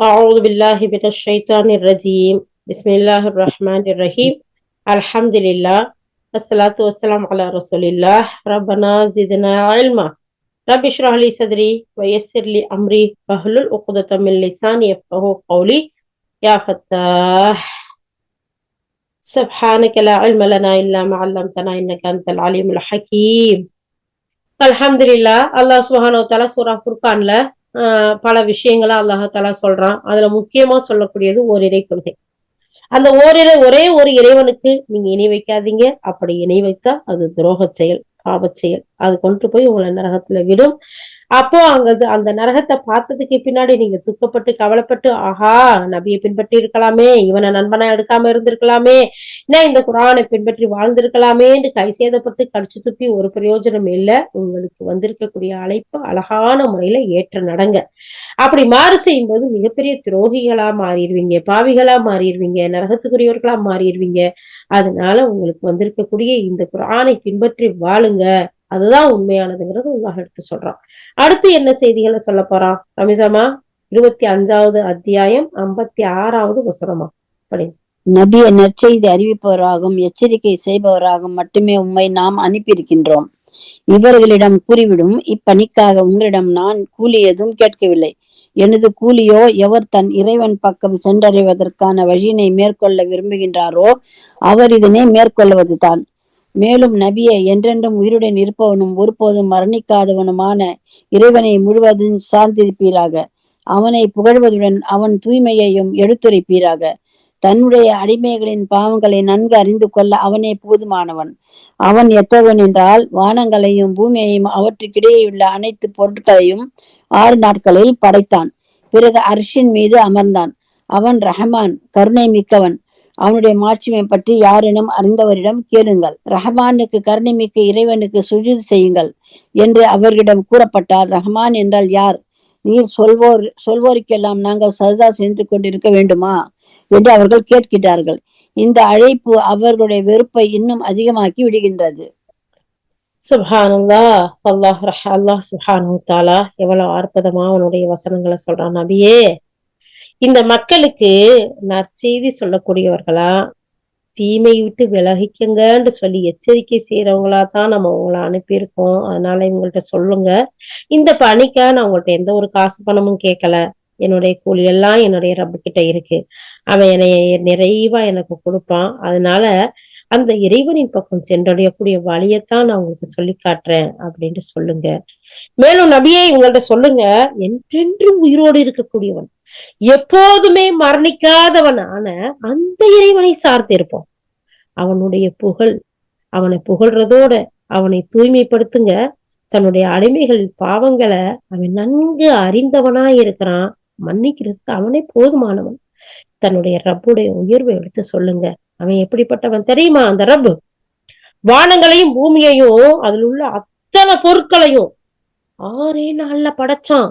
أعوذ بالله من الشيطان الرجيم. بسم الله الرحمن الرحيم. الحمد لله الصلاة والسلام على رسول الله. ربنا زدنا علما. رب اشرح لي صدري ويسر لي أمري. فهل الأقدة من لساني يفقه قولي. يا فتاح. سبحانك لا علم لنا إلا ما علمتنا إنك أنت العليم الحكيم. الحمد لله الله سبحانه وتعالى سورة فرقان له பல விஷயங்களை அல்லாஹாலா சொல்றான். அதுல முக்கியமா சொல்லக்கூடியது ஓரிரை கொள்கை. அந்த ஓரிரை ஒரே ஒரு இறைவனுக்கு நீங்க இணை வைக்காதீங்க. அப்படி இணை வைத்தா அது துரோக செயல் பாவச் செயல். அது கொண்டு போய் உங்களை நரகத்துல விடும். அப்போ அங்க அந்த நரகத்தை பார்த்ததுக்கு பின்னாடி நீங்க துக்கப்பட்டு கவலைப்பட்டு ஆஹா நபியை பின்பற்றி இருக்கலாமே இவனை நண்பனா எடுக்காம இருந்திருக்கலாமே என்ன இந்த குரானை பின்பற்றி வாழ்ந்திருக்கலாமேன்னு கை சேதப்பட்டு கடிச்சு துப்பி ஒரு பிரயோஜனம் இல்லை. உங்களுக்கு வந்திருக்கக்கூடிய அழைப்பு அழகான முறையில ஏற்ற நடங்க. அப்படி மாறு செய்யும் போது மிகப்பெரிய துரோகிகளா மாறிடுவீங்க பாவிகளா மாறிடுவீங்க நரகத்துக்குரியவர்களா மாறிடுவீங்க. அதனால உங்களுக்கு வந்திருக்கக்கூடிய இந்த குரானை பின்பற்றி வாழுங்க. அதுதான் உண்மையானதுங்கிறது உல்லாக எடுத்து சொல்றான் அடுத்து என்ன செய்திகளை சொல்ல போறான் ரமிசமா இருபத்தி அஞ்சாவது அத்தியாயம் ஐம்பத்தி ஆறாவது வசனமா? படி நபிய நற்செய்தி அறிவிப்பவராகவும் எச்சரிக்கை செய்பவராகவும் மட்டுமே உம்மை நாம் அனுப்பியிருக்கின்றோம். இவர்களிடம் கூறிவிடும் இப்பணிக்காக உங்களிடம் நான் கூலி எதுவும் கேட்கவில்லை. எனது கூலியோ எவர் தன் இறைவன் பக்கம் சென்றடைவதற்கான வழியினை மேற்கொள்ள விரும்புகின்றாரோ அவர் இதனை மேற்கொள்வதுதான். மேலும் நபியை என்றென்றும் உயிருடன் இருப்பவனும் ஒருபோதும் மரணிக்காதவனுமான இறைவனை முழுவதும் சார்ந்திருப்பீராக. அவனை புகழ்வதுடன் அவன் தூய்மையையும் எடுத்துரைப்பீராக. தன்னுடைய அடிமைகளின் பாவங்களை நன்கு அறிந்து கொள்ள அவனே போதுமானவன். அவன் எத்தவன் என்றால் வானங்களையும் பூமியையும் அவற்றுக்கிடையே உள்ள அனைத்து பொருட்களையும் ஆறு நாட்களில் படைத்தான். பிறகு அர்ஷின் மீது அமர்ந்தான். அவன் ரஹமான் கருணை மிக்கவன். அவனுடைய மாட்சிமை பற்றி யாரிடம் அறிந்தவரிடம் கேளுங்கள். ரஹமானுக்கு கருணைமிக்க இறைவனுக்கு சுஜித் செய்யுங்கள் என்று அவர்களிடம் கூறப்பட்டார். ரஹமான் என்றால் யார்? நீர் சொல்வோர் சொல்வோருக்கெல்லாம் நாங்கள் சஜா சென்று கொண்டிருக்க வேண்டுமா? என்று அவர்கள் கேட்கிறார்கள். இந்த அழைப்பு அவர்களுடைய வெறுப்பை இன்னும் அதிகமாக்கி விடுகின்றது. சுஹானுல்லா அல்லாஹ் அல்லாஹ் சுஹானு தாலா எவ்வளவு அற்புதமா அவனுடைய வசனங்களை சொல்றான் நபியே. இந்த மக்களுக்கு நற்செய்தி சொல்லக்கூடியவர்களா? தீமை விட்டு விலகிக்கங்கன்னு சொல்லி எச்சரிக்கை செய்யறவங்களா தான் நம்ம உங்களை அனுப்பியிருக்கோம். அதனால இவங்கள்ட்ட சொல்லுங்க. இந்த பணிக்கா நான் உங்கள்ட்ட எந்த ஒரு காசு பணமும் கேட்கல. என்னுடைய கூலி எல்லாம் என்னுடைய ரப்பு கிட்ட இருக்கு. அவன் என்னை நிறைவா எனக்கு கொடுப்பான். அதனால அந்த இறைவனின் பக்கம் சென்றடையக்கூடிய வழியத்தான் நான் உங்களுக்கு சொல்லி காட்டுறேன். அப்படின்ட்டு சொல்லுங்க. மேலும் நபியே இவங்கள்ட்ட சொல்லுங்க என்றென்றும் உயிரோடு இருக்கக்கூடியவன் எப்போதுமே மரணிக்காதவன் ஆன அந்த இறைவனை சார்ந்திருப்போம் அவனுடைய புகழ் அவனை புகழ்றதோட அவனை தூய்மைப்படுத்துங்க. தன்னுடைய அடிமைகள் பாவங்களை அவன் நன்கு அறிந்தவனா இருக்கிறான். மன்னிக்கிறதுக்கு அவனே போதுமானவன். தன்னுடைய ரப்புடைய உயர்வை எடுத்து சொல்லுங்க. அவன் எப்படிப்பட்டவன் தெரியுமா அந்த ரப்பு? வானங்களையும் பூமியையும் அதில் உள்ள அத்தனை பொருட்களையும் ஆறே நாள்ல படைச்சான்.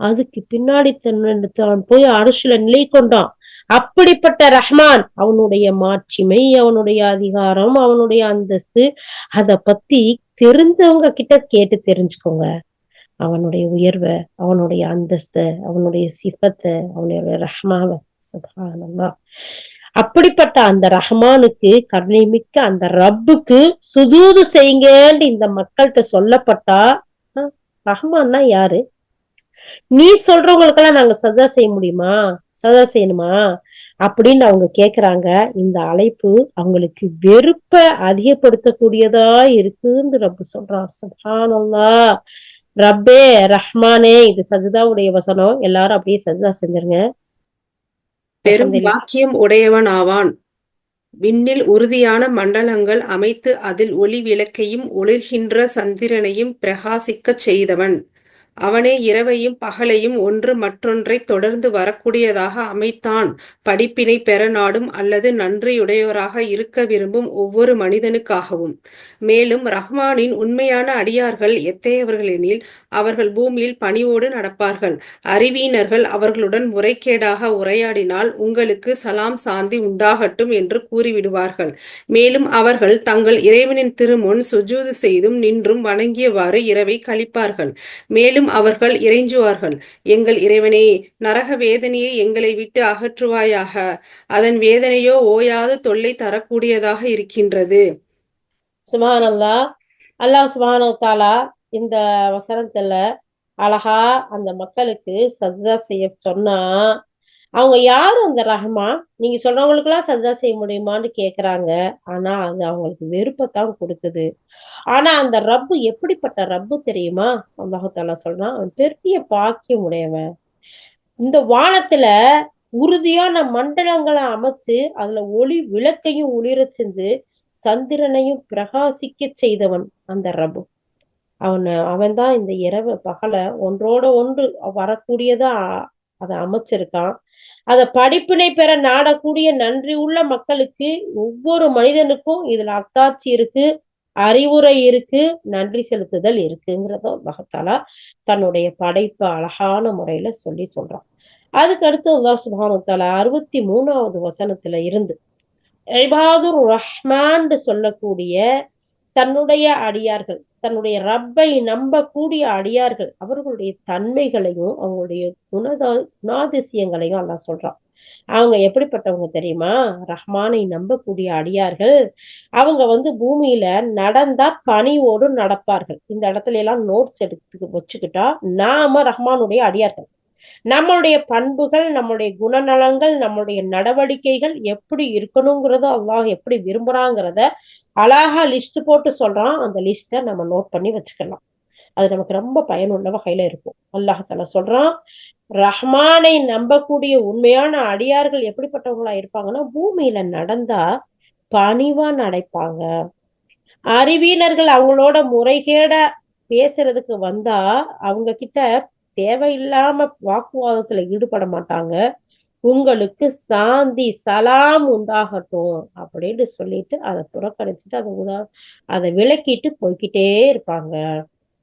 அதுக்கு பின்னாடி தன் போய் அரசுல நிலை கொண்டான். அப்படிப்பட்ட ரஹ்மான் அவனுடைய மாட்சிமை அவனுடைய அதிகாரம் அவனுடைய அந்தஸ்து அத பத்தி தெரிஞ்சவங்க கிட்ட கேட்டு தெரிஞ்சுக்கோங்க. அவனுடைய உயர்வை அவனுடைய அந்தஸ்த அவனுடைய சிபத்தை அவனுடைய ரஹ்மாவை. சுபானல்லா அப்படிப்பட்ட அந்த ரஹ்மானுக்கு கருணை மிக்க அந்த ரப்புக்கு சுதூது செய்யுங்கன்னு இந்த மக்கள்கிட்ட சொல்லப்பட்டா ரஹ்மான்னா யாரு? நீ சொல்றவங்களுக்கெல்லாம் நாங்க சஜா செய்ய முடியுமா? சஜா செய்யணுமா? அப்படின்னு அவங்க கேக்குறாங்க. இந்த அழைப்பு அவங்களுக்கு வெறுப்ப அதிகப்படுத்தக்கூடியதா இருக்குன்னு ரப்பு சொல்றான். சுபானல்லா ரப்பே ரஹ்மானே இது சஜிதாவுடைய வசனம். எல்லாரும் அப்படியே சஜிதா செஞ்சிருங்க. பெரும் வாக்கியம் உடையவன் ஆவான். விண்ணில் உறுதியான மண்டலங்கள் அமைத்து அதில் ஒளி விளக்கையும் ஒளிர்கின்ற சந்திரனையும் பிரகாசிக்கச் செய்தவன். அவனே இரவையும் பகலையும் ஒன்று மற்றொன்றை தொடர்ந்து வரக்கூடியதாக அமைத்தான். படிப்பினை பெற நாடும் அல்லது நன்றியுடையவராக இருக்க விரும்பும் ஒவ்வொரு மனிதனுக்காகவும். மேலும் ரஹ்மானின் உண்மையான அடியார்கள் எத்தையவர்களெனில் அவர்கள் பூமியில் பணிவோடு நடப்பார்கள். அறிவியினர்கள் அவர்களுடன் முறைகேடாக உரையாடினால் உங்களுக்கு சலாம் சாந்தி உண்டாகட்டும் என்று கூறிவிடுவார்கள். மேலும் அவர்கள் தங்கள் இறைவனின் திருமுன் சுஜூது செய்தும் நின்றும் வணங்கியவாறு இரவை கழிப்பார்கள். மேலும் மேலும் அவர்கள் இறைஞ்சுவார்கள். எங்கள் இறைவனே நரக வேதனையை எங்களை விட்டு அகற்றுவாயாக. அதன் வேதனையோ ஓயாது தொல்லை தரக்கூடியதாக இருக்கின்றது. சுபஹானல்லா அல்லாஹ் சுபஹானஹு இந்த வசனத்துல அழகா அந்த மக்களுக்கு சஜ்ஜா செய்ய சொன்னா அவங்க யாரு அந்த ரஹ்மான் நீங்க சொல்றவங்களுக்கெல்லாம் சஜ்ஜா செய்ய முடியுமான்னு கேக்குறாங்க. ஆனா அது அவங்களுக்கு வெறுப்பத்தான் கொடுக்குது. ஆனா அந்த ரப்பு எப்படிப்பட்ட ரப்பு தெரியுமா? அல்லாஹு சொல்றான் அவன் பெரிய பாக்கியம் உடையவன். இந்த வானத்துல உறுதியான மண்டலங்களை அமைச்சு அதுல ஒளி விளக்கையும் ஒளிர செஞ்சு சந்திரனையும் பிரகாசிக்க செய்தவன் அந்த ரபு அவன் அவன் தான் இந்த இரவு பகல ஒன்றோட ஒன்று வரக்கூடியதா அதை அமைச்சிருக்கான். அத படிப்பினை பெற நாடக்கூடிய நன்றி உள்ள மக்களுக்கு ஒவ்வொரு மனிதனுக்கும் இதுல அத்தாட்சி இருக்கு. அறிவுரை இருக்கு நன்றி செலுத்துதல் இருக்குங்கிறத மகத்தாலா தன்னுடைய படைப்பை அழகான முறையில சொல்லி சொல்றான். அதுக்கு அடுத்து அல்லாஹ் சுபானு தாலா அறுபத்தி மூணாவது வசனத்துல இருந்து இபாதுர் ரஹ்மான் சொல்லக்கூடிய தன்னுடைய அடியார்கள் தன்னுடைய ரப்பை நம்பக்கூடிய அடியார்கள் அவர்களுடைய தன்மைகளையும் அவங்களுடைய குணதா குணாதிசயங்களையும் அல்லாஹ் சொல்றான். அவங்க எப்படிப்பட்டவங்க தெரியுமா? ரஹ்மானை நம்பக்கூடிய அடியார்கள். அவங்க வந்து பூமியில நடந்தா பணிவோடு நடப்பார்கள். இந்த இடத்துல எல்லாம் நோட்ஸ் எடுத்து வச்சுக்கிட்டா நாம ரஹ்மானுடைய அடியார்கள். நம்மளுடைய பண்புகள் நம்மளுடைய குணநலங்கள் நம்மளுடைய நடவடிக்கைகள் எப்படி இருக்கணுங்கிறத அல்லாஹ் எப்படி விரும்புறாங்கிறத அழகா லிஸ்ட் போட்டு சொல்றான். அந்த லிஸ்ட்டை நம்ம நோட் பண்ணி வச்சுக்கலாம். அது நமக்கு ரொம்ப பயனுள்ள வகையில இருக்கும். அல்லாஹால சொல்றான் ரஹ்மானை நம்பக்கூடிய உண்மையான அடியார்கள் எப்படிப்பட்டவங்களா இருப்பாங்கன்னா பூமியில நடந்தா பணிவா நடப்பாங்க. அறிவியலர்கள் அவங்களோட முறைகேட பேசுறதுக்கு வந்தா அவங்க கிட்ட தேவையில்லாம வாக்குவாதத்துல ஈடுபட மாட்டாங்க. உங்களுக்கு சாந்தி சலாம் உண்டாகட்டும் அப்படின்னு சொல்லிட்டு அதை புறக்கணிச்சுட்டு அதை உதா அதை விளக்கிட்டு போய்கிட்டே இருப்பாங்க.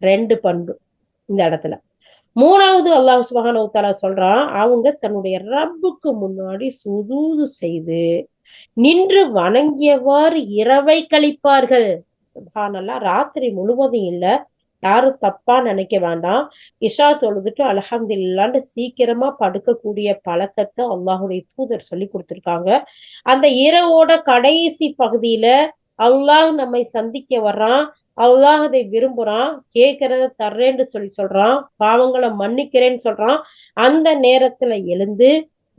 ரெண்டு பண்பு இந்த இடத்துல. மூணாவது அல்லாஹ் சுபஹானு சொல்றான் அவங்க தன்னுடைய ரப்புக்கு முன்னாடி சுதூது செய்து நின்று வணங்கியவாறு இரவை கழிப்பார்கள். சுபஹானல்லா ராத்திரி முழுவதும் இல்ல யாரும் தப்பா நினைக்க வேண்டாம். இஷா தொழுதுட்டு அலஹம்துல்லான்னு சீக்கிரமா படுக்கக்கூடிய பழக்கத்தை அல்லாஹுடைய தூதர் சொல்லி கொடுத்திருக்காங்க. அந்த இரவோட கடைசி பகுதியில அல்லாஹ் நம்மை சந்திக்க வர்றான். அல்லாஹ் அதை விரும்புறான் கேட்கறத தர்றேன்னு சொல்லி சொல்றான் பாவங்களை மன்னிக்கிறேன்னு சொல்றான். அந்த நேரத்துல எழுந்து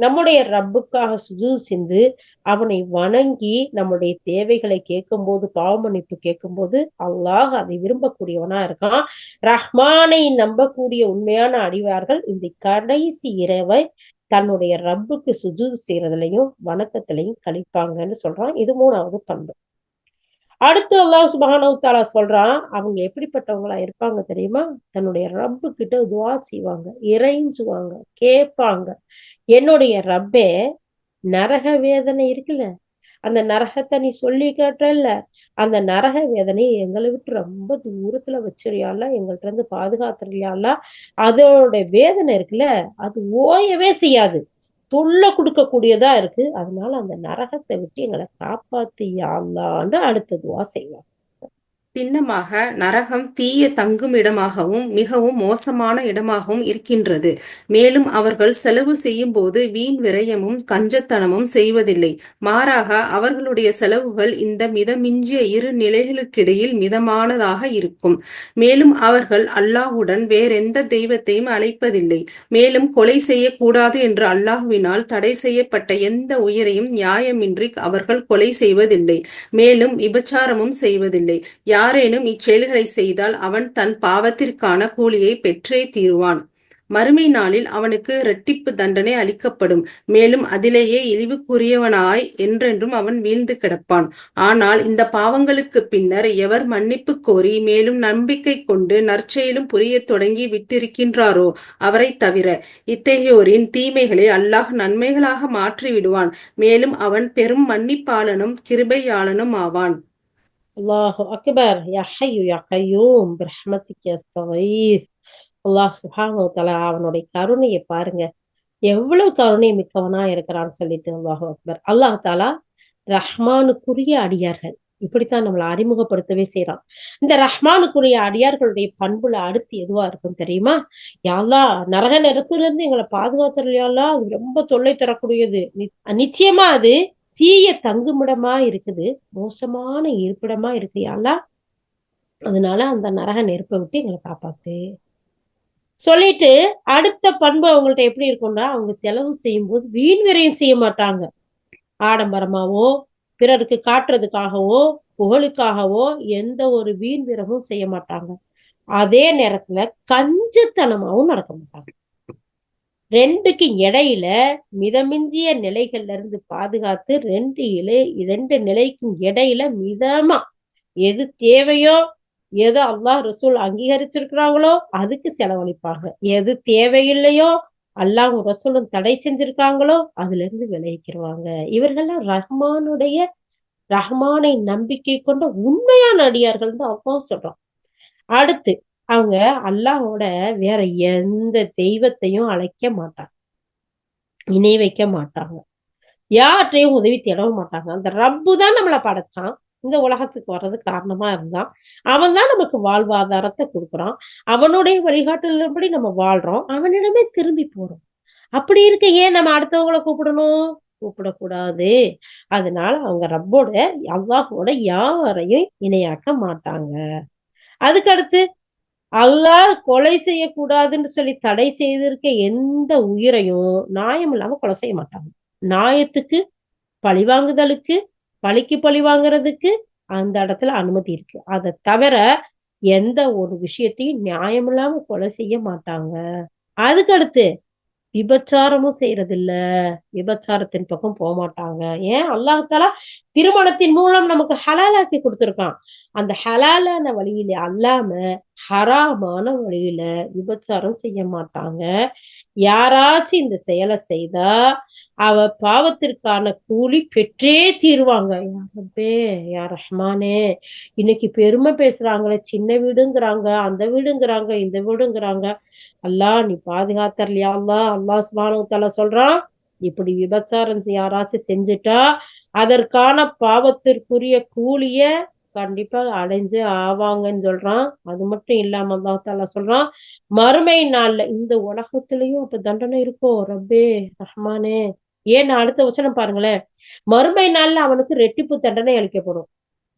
நம்முடைய ரப்புக்காக சுஜு செஞ்சு அவனை வணங்கி நம்முடைய தேவைகளை கேட்கும்போது பாவ மன்னிப்பு கேட்கும்போது அல்லாஹ் அதை விரும்பக்கூடியவனா இருக்கான். ரஹ்மானை நம்பக்கூடிய உண்மையான அடிவார்கள் இந்த கடைசி இரவை தன்னுடைய ரப்புக்கு சுஜூது செய்யறதுலையும் வணக்கத்திலையும் கழிப்பாங்கன்னு சொல்றான். இது மூணாவது பண்பு. அடுத்து அல்லாஹ் சுபஹானவு தாலா சொல்றான் அவங்க எப்படிப்பட்டவங்களா இருப்பாங்க தெரியுமா? தன்னுடைய ரப்பு கிட்ட துவா செய்வாங்க இறைஞ்சுவாங்க கேட்பாங்க. என்னுடைய ரப்பே நரக வேதனை இருக்குல்ல அந்த நரகத்தை நீ சொல்லி கேட்டல அந்த நரக வேதனையை எங்களை விட்டு ரொம்ப தூரத்துல வச்சிருயால எங்கள்ட்ட இருந்து பாதுகாத்துறியால அதோட வேதனை இருக்குல்ல அது ஓயவே செய்யாது. தொல்லை கொடுக்கக்கூடியதா இருக்கு. அதனால அந்த நரகத்தை விட்டு எங்களை காப்பாத்து யாழ்லான்னு அடுத்ததுவா செய்வாங்க சின்னமாக நரகம் தீய தங்கும் இடமாகவும் மிகவும் மோசமான இடமாகவும் இருக்கின்றது. மேலும் அவர்கள் செலவு செய்யும் போது வீண் விரயமும் கஞ்சத்தனமும் செய்வதில்லை. மாறாக அவர்களுடைய செலவுகள் இந்த மிதமிஞ்சிய இரு நிலைகளுக்கிடையில் மிதமானதாக இருக்கும். மேலும் அவர்கள் அல்லாஹுடன் வேறெந்த தெய்வத்தையும் அழைப்பதில்லை. மேலும் கொலை செய்யக்கூடாது என்று அல்லாஹுவினால் தடை செய்யப்பட்ட எந்த உயிரையும் நியாயமின்றி அவர்கள் கொலை செய்வதில்லை. மேலும் விபச்சாரமும் செய்வதில்லை. யாரேனும் இச்செயல்களை செய்தால் அவன் தன் பாவத்திற்கான கூலியை பெற்றே தீருவான். மறுமை நாளில் அவனுக்கு இரட்டிப்பு தண்டனை அளிக்கப்படும். மேலும் அதிலேயே இழிவுக்குரியவனாய் என்றென்றும் அவன் வீழ்ந்து கிடப்பான். ஆனால் இந்த பாவங்களுக்கு பின்னர் எவர் மன்னிப்பு கோரி மேலும் நம்பிக்கை கொண்டு நற்செயலும் புரியத் தொடங்கி விட்டிருக்கின்றாரோ அவரை தவிர இத்தகையோரின் தீமைகளை அல்லாஹ் நன்மைகளாக மாற்றிவிடுவான். மேலும் அவன் பெரும் மன்னிப்பாளனும் கிருபையாளனும் ஆவான். الله أكبر يا حي يا قيوم برحمتك அஸ்தகீஸ் அல்லாஹ் சுப்ஹானஹு தஆலா அவனுடைய கருணையை பாருங்க. எவ்வளவு கருணை மிக்கவனா இருக்கிறான்னு சொல்லிட்டு அல்லாஹு அக்பர் அல்லாஹ் தாலா ரஹ்மானுக்குரிய அடியார்கள். இப்படித்தான் நம்மளை அறிமுகப்படுத்தவே செய்யறான் இந்த ரஹ்மானுக்குரிய அடியார்களுடைய பண்புல அடுத்து எதுவா இருக்கும் தெரியுமா? யாழ்லா நரக நெருப்புல இருந்து எங்களை பாதுகாத்துறையாலா அது ரொம்ப தொல்லை தரக்கூடியது. நிச்சயமா அது தீய தங்குமிடமா இருக்குது மோசமான இருப்பிடமா இருக்கு. யாழ்லா அதனால அந்த நரக நெருப்பை விட்டு எங்களை காப்பாத்து. சொல்லிட்டு அடுத்த பண்பு அவங்கள்ட்ட எப்படி இருக்கும்னா அவங்க செலவு செய்யும் போது வீண் விரையும் செய்ய மாட்டாங்க. ஆடம்பரமாவோ பிறருக்கு காட்டுறதுக்காகவோ புகழுக்காகவோ எந்த ஒரு வீண் விரமும் செய்ய மாட்டாங்க. அதே நேரத்துல கஞ்சத்தனமாவும் நடக்க மாட்டாங்க. ரெண்டுக்கு இடையில மிதமிஞ்சிய நிலைகள்ல இருந்து பாதுகாத்து ரெண்டு இலை ரெண்டு நிலைக்கும் இடையில மிதமா எது தேவையோ எது அல்லாஹ் ரசூல் அங்கீகரிச்சிருக்கிறாங்களோ அதுக்கு செலவழிப்பாங்க. எது தேவையில்லையோ அல்லாஹ் ரசூலும் தடை செஞ்சிருக்காங்களோ அதுல இருந்து விலகிக்கிருவாங்க. இவர்கள்லாம் ரஹ்மானுடைய ரஹ்மானை நம்பிக்கை கொண்ட உண்மையான அடியார்கள் தான் அவ்வளோ சொல்றான். அடுத்து அவங்க அல்லாஹோட வேற எந்த தெய்வத்தையும் அழைக்க மாட்டாங்க. இணை வைக்க மாட்டாங்க. யார்கிட்டையும் உதவி தேடவும் மாட்டாங்க. அந்த ரப்பு தான் நம்மளை படைச்சான். இந்த உலகத்துக்கு வர்றது காரணமா இருந்தான். அவன் தான் நமக்கு வாழ்வாதாரத்தை கொடுக்குறான். அவனுடைய வழிகாட்டுதலின்படி நம்ம வாழ்றோம். அவனிடமே திரும்பி போறோம். அப்படி இருக்க ஏன் நம்ம அடுத்தவங்களை கூப்பிடணும்? கூப்பிடக்கூடாது. அதனால அவங்க ரப்போட அல்லாஹோட யாரையும் இணையாக்க மாட்டாங்க. அதுக்கடுத்து அல்லாஹ் கொலை செய்யக்கூடாதுன்னு சொல்லி தடை செய்திருக்க எந்த உயிரையும் நியாயம் இல்லாம கொலை செய்ய மாட்டாங்க. நியாயத்துக்கு பழிவாங்குதலுக்கு பழிக்கு பழி வாங்குறதுக்கு அந்த இடத்துல அனுமதி இருக்கு. அதை தவிர எந்த ஒரு விஷயத்தையும் நியாயம் இல்லாம கொலை செய்ய மாட்டாங்க. அதுக்கடுத்து விபச்சாரமும் செய்யறதில்ல. விபச்சாரத்தின் பக்கம் போக மாட்டாங்க ஏன் அல்லாஹால திருமணத்தின் மூலம் நமக்கு ஹலாலாக்கி கொடுத்திருக்கான். அந்த ஹலாலான வழியில அல்லாம ஹராமான வழியில விபச்சாரம் செய்ய மாட்டாங்க யாராச்சும் இந்த செயலை செய்தா அவ பாவத்திற்கான கூலி பெற்றே தீருவாங்க. யாரப்பே யார் ரஹ்மானே இன்னைக்கு பெருமை பேசுறாங்களே சின்ன வீடுங்கிறாங்க அந்த வீடுங்கிறாங்க இந்த வீடுங்கிறாங்க. அல்லா நீ பாதுகாத்தரலையா? அல்லா அல்லாஹ் சுபானு சொல்றான் இப்படி விபச்சாரம் யாராச்சும் செஞ்சுட்டா அதற்கான பாவத்திற்குரிய கூலிய கண்டிப்பா அடைஞ்சு ஆவாங்கன்னு சொல்றான். அது மட்டும் இல்லாம அல்லாஹ் சொல்றான் மறுமை நாள்ல இந்த உலகத்திலயும் அப்ப தண்டனை இருக்கும் ரப்பே ரஹ்மானே. ஏன் நான் அடுத்த வசனம் பாருங்களேன். மறுமை நாள்ல அவனுக்கு ரெட்டிப்பு தண்டனை அளிக்கப்படும்.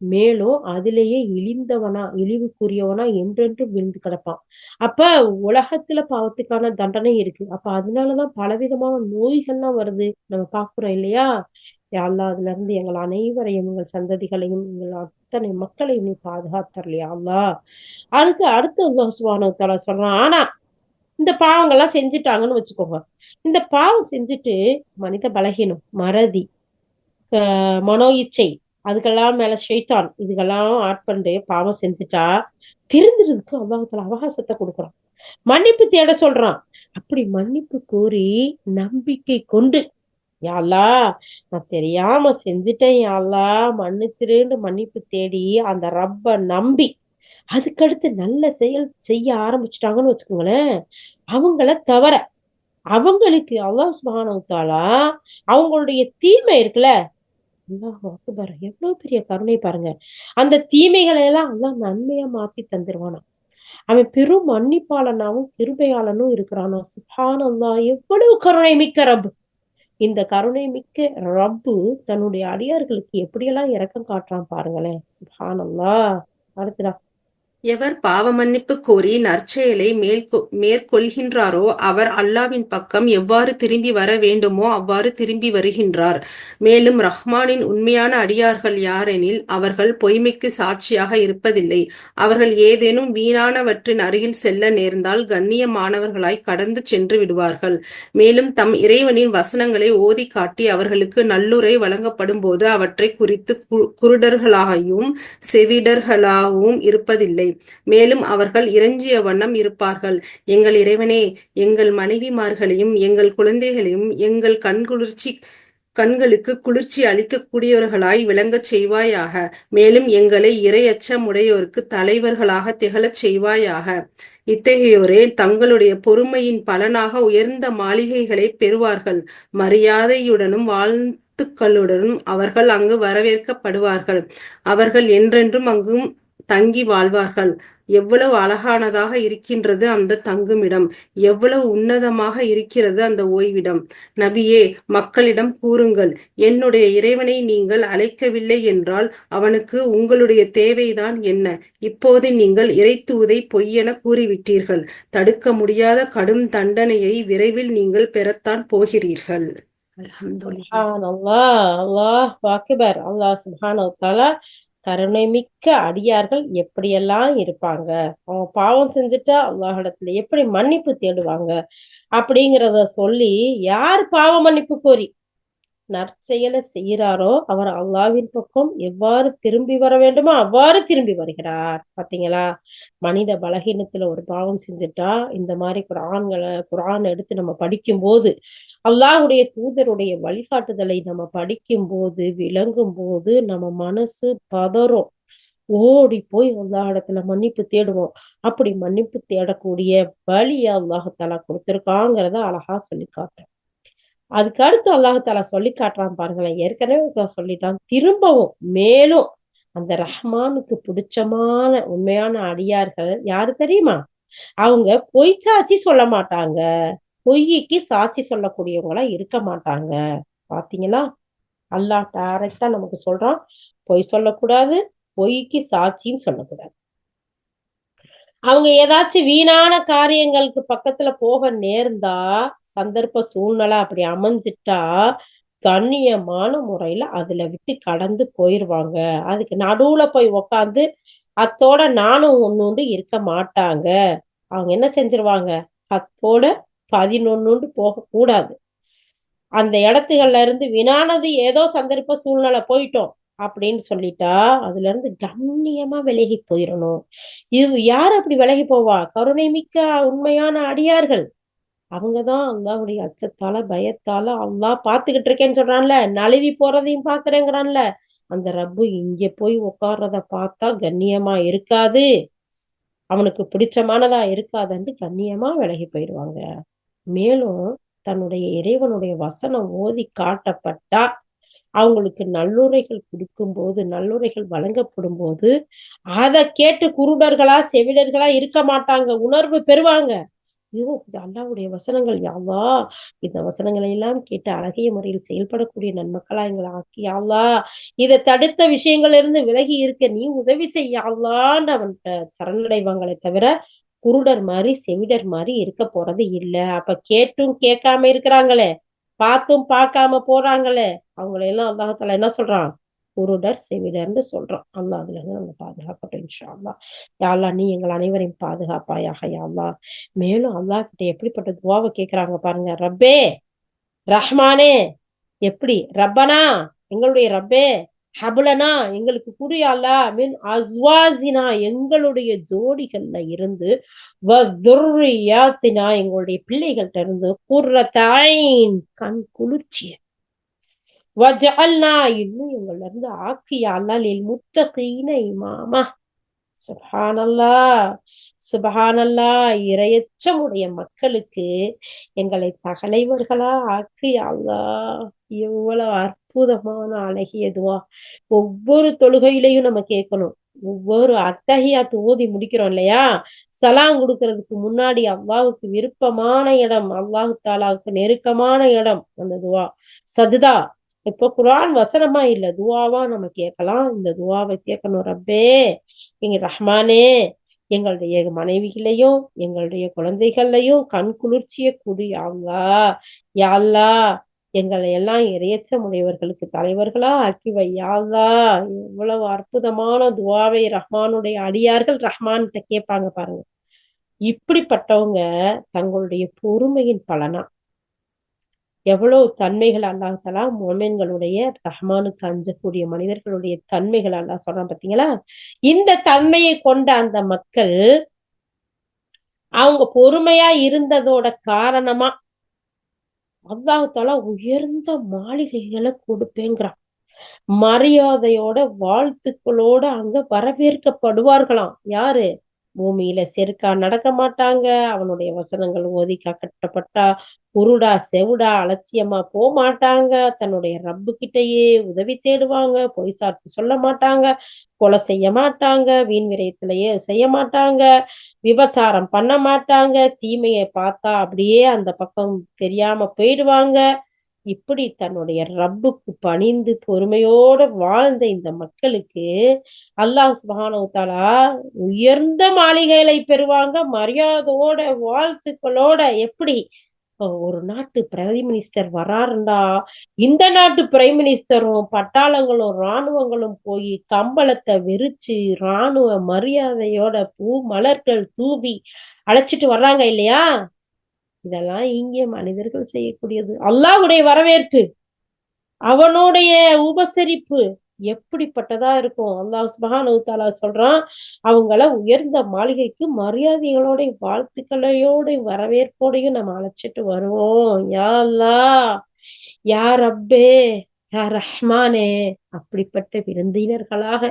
மேலும் அதிலேயே இழிந்தவனா இழிவுக்குரியவனா என்றென்று விழுந்து கிடப்பான். அப்ப உலகத்துல பாவத்துக்கான தண்டனை இருக்கு. அப்ப அதனாலதான் பலவிதமான நோய்கள்லாம் வருது. நம்ம பாக்குறோம் இல்லையா? அல்லா அதுல இருந்து எங்கள் அனைவரையும் எங்கள் சந்ததிகளையும் எங்கள் அத்தனை மக்களையும் நீ பாதுகாத்தரலையா அல்லா அடுத்து அடுத்து அல்லா சுப்ஹானஹு சொல்றான் ஆனா இந்த பாவங்கள்லாம் செஞ்சுட்டாங்கன்னு வச்சுக்கோங்க. இந்த பாவம் செஞ்சுட்டு மனித பலகீனம் மறதி மனோ இச்சை அதுக்கெல்லாம் மேல ஷெய்தான் இதுக்கெல்லாம் ஆட் பண்ணி பாவம் செஞ்சுட்டா திருந்துறதுக்கு அல்லாஹத்துல அவகாசத்தை கொடுக்குறான். மன்னிப்பு தேட சொல்றான். அப்படி மன்னிப்பு கோரி நம்பிக்கை கொண்டு யாழ்லா நான் தெரியாம செஞ்சுட்டேன் யாழ்லா மன்னிச்சிருன்னு மன்னிப்பு தேடி அந்த ரப்ப நம்பி அதுக்கடுத்து நல்ல செயல் செய்ய ஆரம்பிச்சிட்டாங்கன்னு வச்சுக்கோங்களேன். அவங்கள தவிர அவங்களுக்கு அல்லாஹ் சுப்ஹானஹு அவங்களுடைய தீமை இருக்குல்ல. அல்லாஹ் அக்பர் எவ்வளவு பெரிய கருணை பாருங்க. அந்த தீமைகளை எல்லாம் அல்லாஹ் நன்மையா மாத்தி தந்துருவானா. அவன் பெரும் மன்னிப்பாளனாவும் கிருபையாளனும் இருக்கிறானா. சுபானந்தா எவ்வளவு கருணை மிக்க ரப்பு. இந்த கருணை மிக்க ரப்பு தன்னுடைய அடியார்களுக்கு எப்படியெல்லாம் இறக்கம் காட்டுறான் பாருங்களேன். சுப்ஹானல்லாஹ் அடுத்துடா எவர் பாவமன்னிப்பு கோரி நற்செயலை மேற்கொள்கின்றாரோ அவர் அல்லாவின் பக்கம் எவ்வாறு திரும்பி வர வேண்டுமோ அவ்வாறு திரும்பி வருகின்றார். மேலும் ரஹ்மானின் உண்மையான அடியார்கள் யாரெனில் அவர்கள் பொய்மைக்கு சாட்சியாக இருப்பதில்லை. அவர்கள் ஏதேனும் வீணானவற்றின் அருகில் செல்ல நேர்ந்தால் கண்ணியமானவர்களாய் கடந்து சென்று விடுவார்கள். மேலும் தம் இறைவனின் வசனங்களை ஓதி காட்டி அவர்களுக்கு நல்லுரை வழங்கப்படும் போது அவற்றை குறித்து கு- குருடர்களாகவும் செவிடர்களாகவும் இருப்பதில்லை. மேலும் அவர்கள் இறைஞ்சிய வண்ணம் இருப்பார்கள். எங்கள் இறைவனே எங்கள் மனைவிமார்களையும் எங்கள் குழந்தைகளையும் எங்கள் கண்குளிர்ச்சி கண்களுக்கு குளிர்ச்சி அளிக்கக்கூடியவர்களாய் விளங்கச் செய்வாயாக. மேலும் எங்களை இரையச்சமுடையோருக்கு தலைவர்களாக திகழச் செய்வாயாக. இத்தகையோரே தங்களுடைய பொறுமையின் பலனாக உயர்ந்த மாளிகைகளை பெறுவார்கள். மரியாதையுடனும் வாழ்த்துக்களுடனும் அவர்கள் அங்கு வரவேற்கப்படுவார்கள். அவர்கள் என்றென்றும் அங்கும் தங்கி வாழ்வார்கள். எவ்வளவு அழகானதாக இருக்கின்றது அந்த தங்குமிடம். எவ்வளவு உன்னதமாக இருக்கிறது அந்த ஓய்விடம். நபியே மக்களிடம் கூறுங்கள். என்னுடைய இறைவனை நீங்கள் அழைக்கவில்லை என்றால் அவனுக்கு உங்களுடைய தேவைதான் என்ன? இப்போது நீங்கள் இறைத்துவதை பொய்யென கூறிவிட்டீர்கள். தடுக்க முடியாத கடும் தண்டனையை விரைவில் நீங்கள் பெறத்தான் போகிறீர்கள். அல்ஹம்துலில்லாஹ். அல்லாஹ் அல்லாஹ் அக்பர். அல்லாஹ் சுப்ஹானஹு கருணைமிக்க கருணை மிக்க அடியார்கள் எப்படியெல்லாம் இருப்பாங்க? அவங்க பாவம் செஞ்சுட்டா அல்லாஹிடத்துல எப்படி மன்னிப்பு தேடுவாங்க? அப்படிங்கிறத சொல்லி யார் பாவ மன்னிப்பு கோரி? நற்செயலை செய்கிறாரோ அவர் அல்லாவின் பக்கம் எவ்வாறு திரும்பி வர வேண்டுமோ அவ்வாறு திரும்பி வருகிறார். பாத்தீங்களா? மனித பலகீனத்துல ஒரு பாவம் செஞ்சுட்டா இந்த மாதிரி குரான்களை குரான் எடுத்து நம்ம படிக்கும் போது அல்லாஹுடைய தூதருடைய வழிகாட்டுதலை நம்ம படிக்கும் போது விளங்கும் போது நம்ம மனசு பதறும். ஓடி போய் அல்லாஹ் இடத்துல மன்னிப்பு தேடுவோம். அப்படி மன்னிப்பு தேடக்கூடிய வழியை அல்லாஹத்தாலா கொடுத்திருக்காங்கிறத அழகா சொல்லி காட்டுறேன். அதுக்கு அடுத்து அல்லாஹால சொல்லி காட்டுறான் பாருங்களேன். ஏற்கனவே சொல்லிட்டான் திரும்பவும் மேலும் அந்த ரஹ்மானுக்கு பிடிச்சமான உண்மையான அடியார்கள் யாரு தெரியுமா? அவங்க பொய் சாட்சி சொல்ல மாட்டாங்க. பொய்க்கு சாட்சி சொல்லக்கூடியவங்களா இருக்க மாட்டாங்க. பாத்தீங்களா? அல்லாஹ் டைரக்டா நமக்கு சொல்றான் பொய் சொல்லக்கூடாது பொய்க்கு சாட்சின்னு சொல்லக்கூடாது. அவங்க ஏதாச்சும் வீணான காரியங்களுக்கு பக்கத்துல போக நேர்ந்தா சந்தர்ப்ப சூழ்நிலை அப்படி அமைஞ்சிட்டா கண்ணியமான முறையில அதுல விட்டு கடந்து போயிருவாங்க. அதுக்கு நடுவுல போய் உக்காந்து அத்தோட நானும் ஒண்ணுண்டு இருக்க மாட்டாங்க. அவங்க என்ன செஞ்சிருவாங்க? அத்தோட பதினொன்னுண்டு போக கூடாது. அந்த இடத்துகள்ல இருந்து வினானது ஏதோ சந்தர்ப்ப சூழ்நிலை போயிட்டோம் அப்படின்னு சொல்லிட்டா அதுல இருந்து கண்ணியமா விலகி போயிடணும் இது யார் அப்படி விலகி போவா? கருணை மிக்க உண்மையான அடியார்கள். அவங்கதான் அல்லாவுடைய அச்சத்தால பயத்தால அல்லா பாத்துக்கிட்டு இருக்கேன்னு சொல்றான்ல. நழுவி போறதையும் பாக்குறேங்கிறான்ல அந்த ரப்பு இங்க போய் உட்கார்றத பார்த்தா கண்ணியமா இருக்காது. அவனுக்கு பிடிச்சமானதா இருக்காதுன்னு கண்ணியமா விலகி போயிடுவாங்க. மேலும் தன்னுடைய இறைவனுடைய வசனம் ஓதி காட்டப்பட்டா அவங்களுக்கு நல்லுரைகள் கொடுக்கும்போது நல்லுரைகள் வழங்கப்படும் போது அதை கேட்டு குருடர்களா செவிடர்களா இருக்க மாட்டாங்க. உணர்வு பெறுவாங்க. ஐயோ இது வசனங்கள். யாவா இந்த வசனங்களை எல்லாம் கேட்டு அழகிய முறையில் செயல்படக்கூடிய நன்மக்களா எங்களை ஆக்கி யாவா இதை தடுத்த விஷயங்கள்ல இருந்து விலகி இருக்க நீ உதவி செய்யாவான்னு அவன்கிட்ட சரணடைவாங்களே தவிர குருடர் மாதிரி செவிடர் மாதிரி இருக்க போறது இல்ல. அப்ப கேட்டும் கேட்காம இருக்கிறாங்களே பார்த்தும் பார்க்காம போறாங்களே அவங்களை எல்லாம் அல்லாஹால என்ன சொல்றான்? குருடர் செவிலர்ந்து சொல்றோம். அல்லா அதுல இருந்து நம்ம பாதுகாக்கட்டும் இன்ஷா அல்லாஹ் யா நீ எங்கள் அனைவரையும் பாதுகாப்பாயாக யாழ்லா மேலும் அல்லாஹ் கிட்ட எப்படிப்பட்ட துவாவை கேக்குறாங்க பாருங்க. ரப்பே ரஹ்மானே எப்படி? ரப்பனா எங்களுடைய ரப்பே ஹபுலனா எங்களுக்கு குடி மீன் அஸ்வாசினா எங்களுடைய ஜோடிகள்ல இருந்து எங்களுடைய பிள்ளைகள்ட்ட இருந்து குர்ரத்தைன் கண் குளிர்ச்சியை வஜஅல்னா இன்னும் எங்கள்ல இருந்து ஆக்கியா முத்த லில் முத்தகீன இமாமா சுப்ஹானல்லா சுபஹானல்லா இரையச்சமுடைய மக்களுக்கு எங்களை தகலைவர்களா ஆக்கி அல்லா எவ்வளவு அற்புதமான அழகியதுவா ஒவ்வொரு தொழுகையிலையும் நம்ம கேட்கணும். ஒவ்வொரு அத்தகையாத்து ஓதி முடிக்கிறோம் இல்லையா? சலாம் கொடுக்கறதுக்கு முன்னாடி அவ்வாவுக்கு விருப்பமான இடம் அவ்வாவு தாலாவுக்கு நெருக்கமான இடம் அந்த துவா. சஜிதா. இப்போ குரான் வசனமா இல்ல துவாவா நம்ம கேட்கலாம். இந்த துவாவை கேட்கணும் ரப்பே எங்க ரஹ்மானே எங்களுடைய மனைவிகளையும் எங்களுடைய குழந்தைகள்லையும் கண் குளிர்ச்சிய குடி யாழ்லா யாழ்லா எங்களை எல்லாம் இறையச்சமுடையவர்களுக்கு தலைவர்களா ஆக்கி வையாதா எவ்வளவு அற்புதமான துவாவை ரஹ்மானுடைய அடியார்கள் ரஹ்மான்கிட்ட கேட்பாங்க பாருங்க. இப்படிப்பட்டவங்க தங்களுடைய பொறுமையின் பலனா? எவ்வளவு தன்மைகள் அல்லாஹலா மோமேன்களுடைய ரஹ்மானுக்கு அஞ்சக்கூடிய மனிதர்களுடைய தன்மைகள் அல்லாஹ் சொல்றான் பாத்தீங்களா? இந்த தன்மையை கொண்ட அந்த மக்கள் அவங்க பொறுமையா இருந்ததோட காரணமா அல்லாஹால உயர்ந்த மாளிகைகளை கொடுப்பேங்கிறான். மரியாதையோட வாழ்த்துக்களோட அங்க வரவேற்கப்படுவார்களாம். யாரு? பூமியில செருக்கா நடக்க மாட்டாங்க. அவனுடைய வசனங்கள் ஓதி கட்டப்பட்டா குருடா செவுடா அலட்சியமா போக மாட்டாங்க. தன்னுடைய ரப்பு கிட்டயே உதவி தேடுவாங்க. பொய் சாட்சி சொல்ல மாட்டாங்க. கொலை செய்ய மாட்டாங்க. வீண் விரயத்திலேயே செய்ய மாட்டாங்க. விபச்சாரம் பண்ண மாட்டாங்க. தீமையை பார்த்தா அப்படியே அந்த பக்கம் தெரியாம போயிடுவாங்க. இப்படி தன்னுடைய ரப்புக்கு பணிந்து பொறுமையோட வாழ்ந்த இந்த மக்களுக்கு அல்லாஹ் சுபானவுத்தாலா உயர்ந்த மாளிகைகளை பெறுவாங்க. மரியாதையோட வாழ்த்துக்களோட. எப்படி? ஒரு நாட்டு பிரைம் மினிஸ்டர் வராருண்டா? இந்த நாட்டு பிரைம் மினிஸ்டரும் பட்டாளங்களும் ராணுவங்களும் போய் கம்பளத்தை வெறிச்சு ராணுவ மரியாதையோட பூ மலர்கள் தூவி அழைச்சிட்டு வர்றாங்க இல்லையா? இதெல்லாம் இங்கே மனிதர்கள் செய்யக்கூடியது. அல்லாவுடைய வரவேற்பு அவனுடைய உபசரிப்பு எப்படிப்பட்டதா இருக்கும்? அல்லாஹ் சுபஹானஹு தஆலா சொல்றான் அவங்கள உயர்ந்த மாளிகைக்கு மரியாதைகளோட வாழ்த்துக்களையோட வரவேற்போடையும் நம்ம அழைச்சிட்டு வருவோம். யா அல்லாஹ் யா ரப்பே யா ரஹ்மானே அப்படிப்பட்ட விருந்தினர்களாக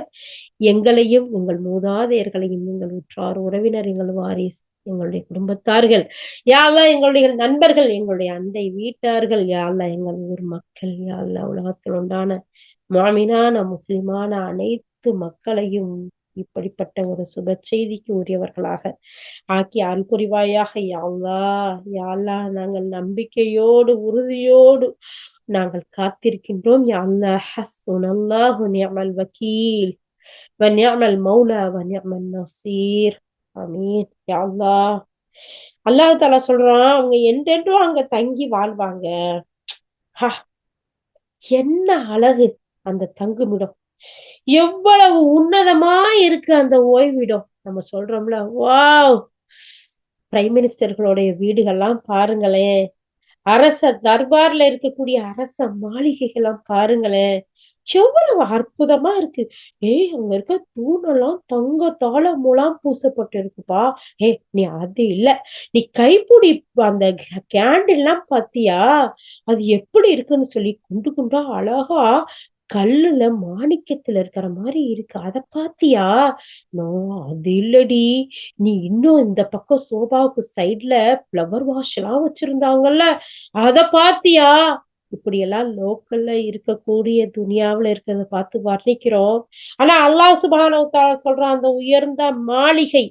எங்களையும் உங்கள் மூதாதையர்களையும் எங்கள் உற்றார் உறவினர் எங்கள் வாரிஸ் எங்களுடைய குடும்பத்தார்கள் யாழ்லா எங்களுடைய நண்பர்கள் எங்களுடைய அண்டை வீட்டார்கள் யாழ்லா எங்கள் ஊர் மக்கள் யாழ்லா உலகத்தில் உண்டான மாமினான முஸ்லிமான அனைத்து மக்களையும் இப்படிப்பட்ட ஒரு சுப செய்திக்கு உரியவர்களாக ஆக்கி அருள் புரிவாயாக. யாழ்லா யாழ்லா நாங்கள் நம்பிக்கையோடு உறுதியோடு நாங்கள் காத்திருக்கின்றோம். யாழ்லா ஹஸ்புனல்லாஹு நிஅமல் வக்கீல். வன்யாமல் மௌலா வன்யாமல் நசீர். அமீன் யாழ்லா அல்லாஹ் அல்லாஹ் தாலா சொல்றான் அவங்க என்றென்றும் அங்க தங்கி வாழ்வாங்க. ஹா, என்ன அழகு. அந்த தங்குமிடம். எவ்வளவு உன்னதமா இருக்கு அந்த ஓய்விடம். நம்ம சொல்றோம்ல வாவ்! பிரைம் மினிஸ்டர்களுடைய வீடுகள்லாம் பாருங்களேன். அரச தர்பார்ல இருக்கக்கூடிய அரச மாளிகைகள்லாம் பாருங்களேன். எவ்வளவு அற்புதமா இருக்கு ஏய் அங்க இருக்க தூணெல்லாம் தங்கத்தால முலாம் பூசப்பட்டு இருக்குப்பா ஏ நீ அது இல்ல. நீ கைப்பிடி அந்த கேண்டில் எல்லாம் பாத்தியா? அது எப்படி இருக்குன்னு சொல்லி குண்டு குண்டா அழகா கல்லுல மாணிக்கத்துல இருக்கிற மாதிரி இருக்கு. அத பாத்தியா? நோ அது இல்லடி. நீ இன்னும் இந்த பக்கம் சோபாவுக்கு சைடுல பிளவர் வாஷ் எல்லாம் வச்சிருந்தாங்கல்ல. அத பாத்தியா? இப்படி எல்லாம் லோக்கல்ல இருக்கக்கூடிய துனியாவுல இருக்கிறத பார்த்து வர்ணிக்கிறோம். ஆனா அல்லாஹ் சுப்ஹானஹு சொல்றான் அந்த உயர்ந்த மாளிகை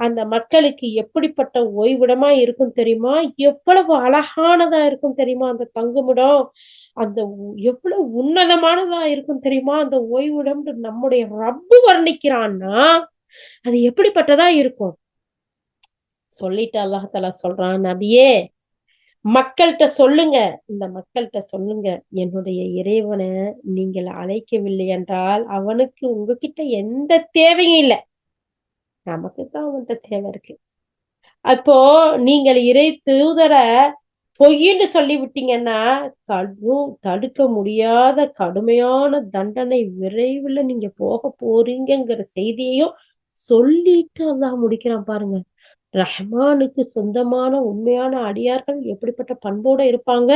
அந்த மக்களுக்கு எப்படிப்பட்ட ஓய்விடமா இருக்கும் தெரியுமா? எவ்வளவு அழகானதா இருக்கும் தெரியுமா அந்த தங்குமிடம்? அந்த எவ்வளவு உன்னதமானதா இருக்கும் தெரியுமா? அந்த ஓய்விடம் நம்முடைய ரப்பு வர்ணிக்கிறான்னா அது எப்படிப்பட்டதா இருக்கும்? சொல்லிட்டு அல்லாஹால சொல்றான் நபியே மக்கள்கிட்ட சொல்லுங்க. இந்த மக்கள்கிட்ட சொல்லுங்க. என்னுடைய இறைவனை நீங்கள் அழைக்கவில்லை என்றால் அவனுக்கு உங்ககிட்ட எந்த தேவையும் இல்லை. நமக்கு தான் அவன்கிட்ட தேவை இருக்கு. அப்போ நீங்கள் இறை தூதரை பொய்ன்னு சொல்லி விட்டீங்கன்னா தடுக்க முடியாத கடுமையான தண்டனை விரைவில் நீங்க போக போறீங்கங்கிற செய்தியையும் சொல்லிட்டு அல்லாஹ் முடிக்கிறான் பாருங்க. ரஹ்மானுக்கு சொந்தமான உண்மையான அடியார்கள் எப்படிப்பட்ட பண்போட இருப்பாங்க?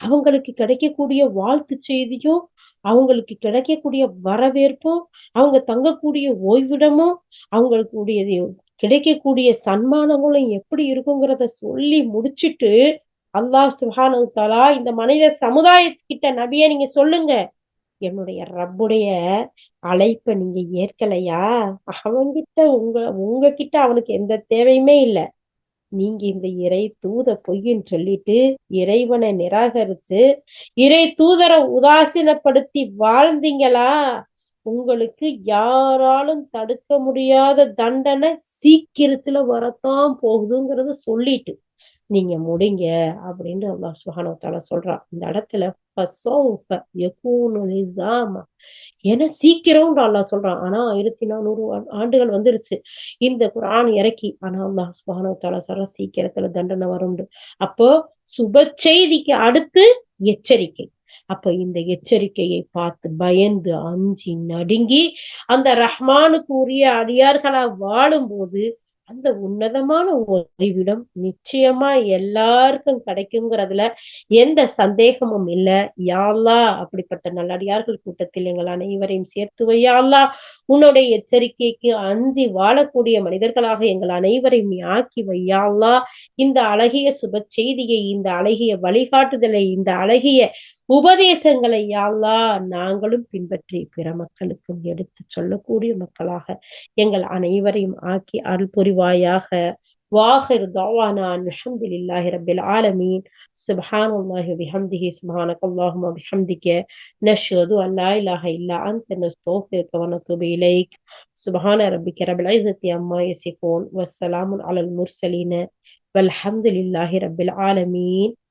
அவங்களுக்கு கிடைக்கக்கூடிய வாழ்த்து செய்தியும் அவங்களுக்கு கிடைக்கக்கூடிய வரவேற்பும் அவங்க தங்கக்கூடிய ஓய்விடமும் அவங்களுக்குடைய கிடைக்கக்கூடிய சன்மானங்களும் எப்படி இருக்குங்கிறத சொல்லி முடிச்சிட்டு அல்லாஹ் சுஹானு தஆலா இந்த மனித சமுதாயத்திட்ட நபிய நீங்க சொல்லுங்க. என்னுடைய ரப்புடைய அழைப்ப நீங்க ஏற்கலையா? அவன்கிட்ட உங்க உங்ககிட்ட அவனுக்கு எந்த தேவையுமே இல்ல. நீங்க இந்த இறை தூத பொய்ன்னு சொல்லிட்டு இறைவனை நிராகரிச்சு இறை தூதரை உதாசீனப்படுத்தி வாழ்ந்தீங்களா? உங்களுக்கு யாராலும் தடுக்க முடியாத தண்டனை சீக்கிரத்துல வரத்தான் போகுதுங்கிறத சொல்லிட்டு நீங்க முடிங்க அப்படின்னு அல்லா சுப்ஹானஹு சொல்றான். இந்த இடத்துல ஏன்னா சீக்கிரம் அல்லா சொல்றான். ஆனா ஆயிரத்தி நானூறு ஆண்டுகள் வந்துருச்சு. இந்த குரான் இறக்கி. ஆனா அல்லாஹ் சுப்ஹானஹு சொல்ற சீக்கிரத்துல தண்டனை வரும் அப்போ சுப செய்திக்கு அடுத்து எச்சரிக்கை. அப்ப இந்த எச்சரிக்கையை பார்த்து பயந்து அஞ்சி நடுங்கி அந்த ரஹ்மானுக்கு உரிய அடியார்களா வாழும்போது அந்த உன்னதமான ஓய்விடம் நிச்சயமா எல்லாருக்கும் கிடைக்குங்கிறதுல எந்த சந்தேகமும் இல்ல. யாழ்லா அப்படிப்பட்ட நல்லடியார்கள் கூட்டத்தில் எங்கள் அனைவரையும் சேர்த்து வையாளா உன்னுடைய எச்சரிக்கைக்கு அஞ்சி வாழக்கூடிய மனிதர்களாக எங்கள் அனைவரையும் ஆக்கி வையாள்லா இந்த அழகிய சுப செய்தியை இந்த அழகிய வழிகாட்டுதலை இந்த அழகிய உபதேசங்களை யாழ்லா நாங்களும் பின்பற்றி பிற மக்களுக்கும் எடுத்து சொல்லக்கூடிய மக்களாக எங்கள் அனைவரையும் ஆக்கி அருள் புரிவாயாக واخر دعوانا ان الحمد لله رب العالمين سبحان الله وبحمده سبحانك اللهم وبحمدك نشهد ان لا اله الا انت نستغفرك ونتوب اليك سبحان ربك رب العزه عما يصفون والسلام على المرسلين والحمد لله رب العالمين